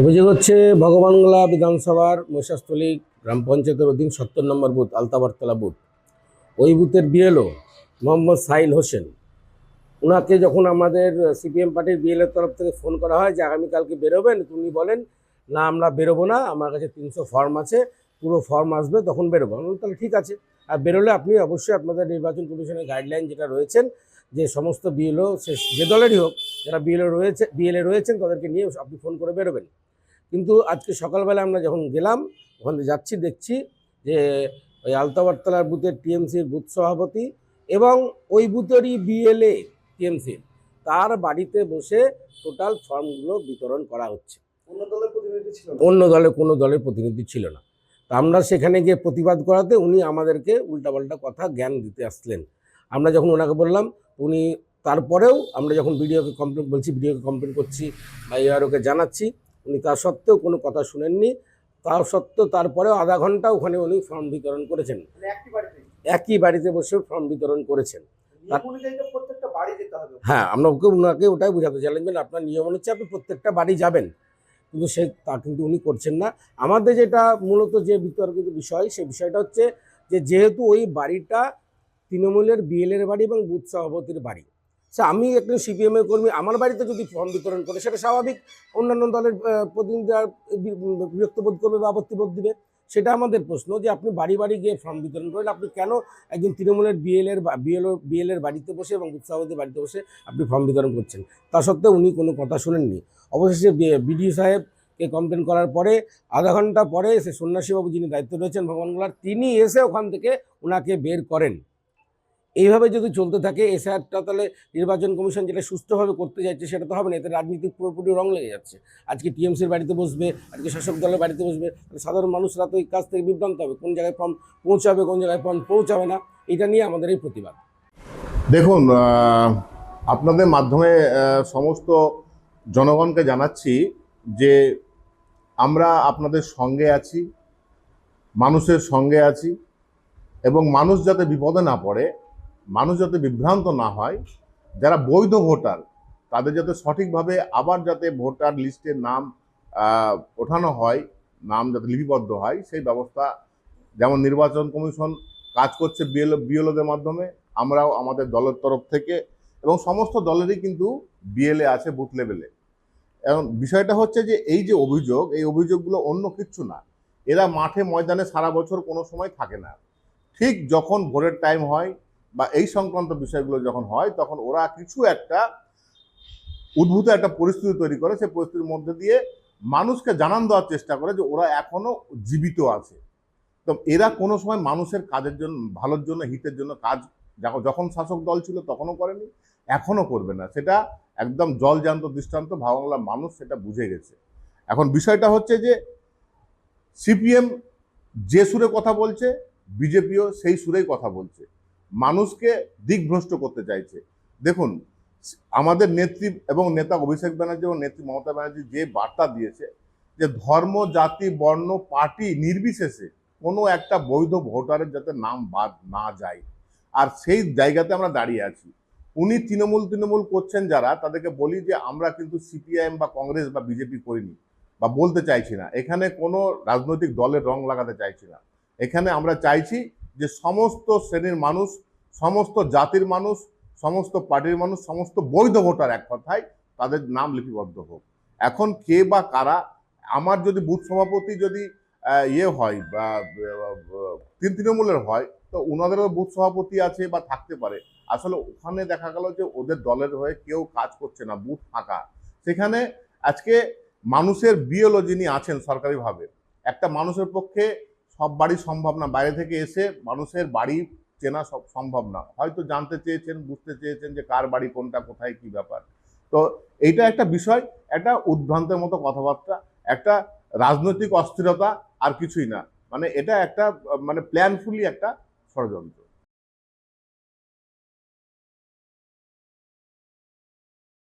অভিযোগ হচ্ছে, ভগবানগোলা বিধানসভার মহিষাস্থলী গ্রাম পঞ্চায়েতের অধীন সত্তর নম্বর বুথ, আলতাবারতলা বুথ। ওই বুথের বিএলও মোহাম্মদ সাইল হোসেন। ওনাকে যখন আমাদের সিপিএম পার্টির বিএলএর তরফ থেকে ফোন করা হয় যে, আগামীকালকে বেরোবেন? উনি বলেন, না, আমরা বেরোবো না, আমার কাছে তিনশো ফর্ম আছে, পুরো ফর্ম আসবে, তখন বেরোবো। তাহলে ঠিক আছে। আর বেরোলে আপনি অবশ্যই আপনাদের নির্বাচন কমিশনের গাইডলাইন যেটা রয়েছেন, যে সমস্ত বিএলও, সে, যে দলেরই হোক, যারা বিএলও রয়েছে, বিএলএ রয়েছেন, তাদেরকে নিয়ে আপনি ফোন করে বেরোবেন। কিন্তু আজকে সকালবেলা আমরা যখন গেলাম ওখানে যাচ্ছি দেখছি যে ওই আলতাবারতলার বুথের টিএমসির বুথ সভাপতি এবং ওই বুথেরই বিএলএ টিএমসির তার বাড়িতে বসে টোটাল ফর্মগুলো বিতরণ করা হচ্ছে। অন্য দলের প্রতিনিধি ছিল অন্য দলে কোনো দলের প্রতিনিধি ছিল না। তা আমরা সেখানে গিয়ে প্রতিবাদ করাতে উনি আমাদেরকে উল্টাপাল্টা কথা জ্ঞান দিতে আসলেন। আমরা যখন ওনাকে বললাম উনি তারপরেও আমরা যখন ভিডিওকে কমপ্লেন বলছি ভিডিওকে কমপ্লেন করছি বা এআরওকে জানাচ্ছি উনি তা সত্ত্বেও কোনো কথা শুনেননি। তা সত্ত্বেও তারপরেও আধা ঘণ্টা ওখানে উনি ফর্ম বিতরণ করেছেন। মানে একই বাড়িতে? বসে ফর্ম বিতরণ করেছেন। হ্যাঁ আমরা ওকে ওনাকে ওটাই বোঝাতে চাইলেন যে আপনার নিয়ম হচ্ছে আপনি প্রত্যেকটা বাড়ি যাবেন। কিন্তু সে তা কিন্তু উনি করছেন না। আমাদের যেটা মূলত যে বিতর্কিত বিষয় সেই বিষয়টা হচ্ছে যে যেহেতু ওই বাড়িটা তৃণমূলের বিএলের বাড়ি এবং বুথ সভাপতির বাড়ি সে আমি একজন সিপিএম এর কর্মী, আমার বাড়িতে যদি ফর্ম বিতরণ করে, সেটা স্বাভাবিক। অন্যান্য দলের প্রতিনিধিরা বি- বিরক্ত বোধ করবে বা আপত্তি বোধ দিবে। সেটা আমাদের প্রশ্ন যে আপনি বাড়ি বাড়ি গিয়ে ফর্ম বিতরণ করেন, আপনি কেন একজন তৃণমূলের বিএলের বিএলও বিএলের বাড়িতে বসে এবং সভাপতির বাড়িতে বসে আপনি ফর্ম বিতরণ করছেন? তা সত্ত্বেও উনি কোনো কথা শুনেননি। অবশেষে বিডিও সাহেবকে কমপ্লেন করার পরে, আধা ঘণ্টা পরে এসে সন্ন্যাসীবাবু যিনি দায়িত্ব রয়েছেন ভগবানগোলার তিনি এসে ওখান থেকে ওনাকে বের করেন। এইভাবে যদি চলতে থাকে, এসআরটা তাহলে নির্বাচন কমিশন যেটা সুস্থভাবে করতে চাইছে সেটা তো হবে না, এতে রাজনীতির পুরোপুরি রং লেগে যাচ্ছে। আজকে টিএমসির বাড়িতে বসবে, আজকে শাসক দলের বাড়িতে বসবে সাধারণ মানুষরা তো এই কাজ থেকে বিভ্রান্ত হবে, কোন জায়গায় ফর্ম পৌঁছাবে, কোন জায়গায় ফর্ম পৌঁছাবে না, এটা নিয়ে আমাদের এই প্রতিবাদ। দেখুন আপনাদের মাধ্যমে সমস্ত জনগণকে জানাচ্ছি যে আমরা আপনাদের সঙ্গে আছি, মানুষের সঙ্গে আছি, এবং মানুষ যাতে বিপদে না পড়ে মানুষ যাতে বিভ্রান্ত না হয়, যারা বৈধ ভোটার, তাদের যাতে সঠিকভাবে আবার যাতে ভোটার লিস্টের নাম ওঠানো হয়, নাম যাতে লিপিবদ্ধ হয়, সেই ব্যবস্থা যেমন নির্বাচন কমিশন কাজ করছে বিএল, বিএলওদের মাধ্যমে, আমরাও আমাদের দলের তরফ থেকে এবং সমস্ত দলেরই কিন্তু বিএলএ আছে বুথ লেভেলে। এবং বিষয়টা হচ্ছে যে, এই যে অভিযোগ, এই অভিযোগগুলো অন্য কিচ্ছু না। এরা মাঠে ময়দানে সারা বছর কোনো সময় থাকে না। ঠিক যখন ভোটের টাইম হয় বা এই সংক্রান্ত বিষয়গুলো যখন হয়, তখন ওরা কিছু একটা উদ্ভূত একটা পরিস্থিতি তৈরি করে। সেই পরিস্থিতির মধ্যে দিয়ে মানুষকে জানান দেওয়ার চেষ্টা করে যে ওরা এখনও জীবিত আছে। তো এরা কোনো সময় মানুষের কাজের জন্য, ভালোর জন্য, হিতের জন্য কাজ যখন- শাসক দল ছিল তখনও করেনি, এখনও করবে না। সেটা একদম জলজান্ত দৃষ্টান্ত ভাবাংলার মানুষ সেটা বুঝে গেছে। এখন বিষয়টা হচ্ছে যে সিপিএম যে সুরে কথা বলছে, বিজেপিও সেই সুরেই কথা বলছে। মানুষকে দিকভ্রষ্ট করতে চাইছে। দেখুন, আমাদের নেত্রী এবং নেতা অভিষেক ব্যানার্জি এবং নেত্রী মমতা ব্যানার্জি যে বার্তা দিয়েছে যে ধর্ম, জাতি, বর্ণ, পার্টি নির্বিশেষে কোনো একটা বৈধ ভোটারের যাতে নাম বাদ না যায়। আর সেই জায়গাতে আমরা দাঁড়িয়ে আছি। উনি তৃণমূল তৃণমূল করছেন যারা, তাদেরকে বলি যে আমরা কিন্তু সিপিআইএম বা কংগ্রেস বা বিজেপি করিনি বা বলতে চাইছি না। এখানে কোনো রাজনৈতিক দলের রং লাগাতে চাইছি না। এখানে আমরা চাইছি যে সমস্ত শ্রেণির মানুষ, সমস্ত জাতির মানুষ, সমস্ত পার্টির মানুষ, সমস্ত বৈধ ভোটার এক কথায়, তাদের নাম লিপিবদ্ধ হোক। এখন কে বা কারা, আমার যদি বুথ সভাপতি যদি ইয়ে হয়, বা, তিন তৃণমূলের হয়, তো ওনাদেরও বুথ সভাপতি আছে বা থাকতে পারে। আসলে ওখানে দেখা গেল যে ওদের দলের হয়ে কেউ কাজ করছে না, বুথ ফাঁকা। সেখানে আজকে মানুষের বিএলও যিনি আছেন সরকারিভাবে। একটা মানুষের পক্ষে সব বাড়ি সম্ভব না। বাইরে থেকে এসে মানুষের বাড়ি চেনা সব সম্ভব না। হয়তো জানতে চেয়েছেন, বুঝতে চেয়েছেন যে কার বাড়ি, কোনটা, কোথায়, কি ব্যাপার। তো এইটা একটা বিষয়, একটা উদ্ভ্রান্তের মতো কথাবার্তা, একটা রাজনৈতিক অস্থিরতা আর কিছুই না। মানে এটা একটা মানে প্ল্যানফুলি একটা ষড়যন্ত্র।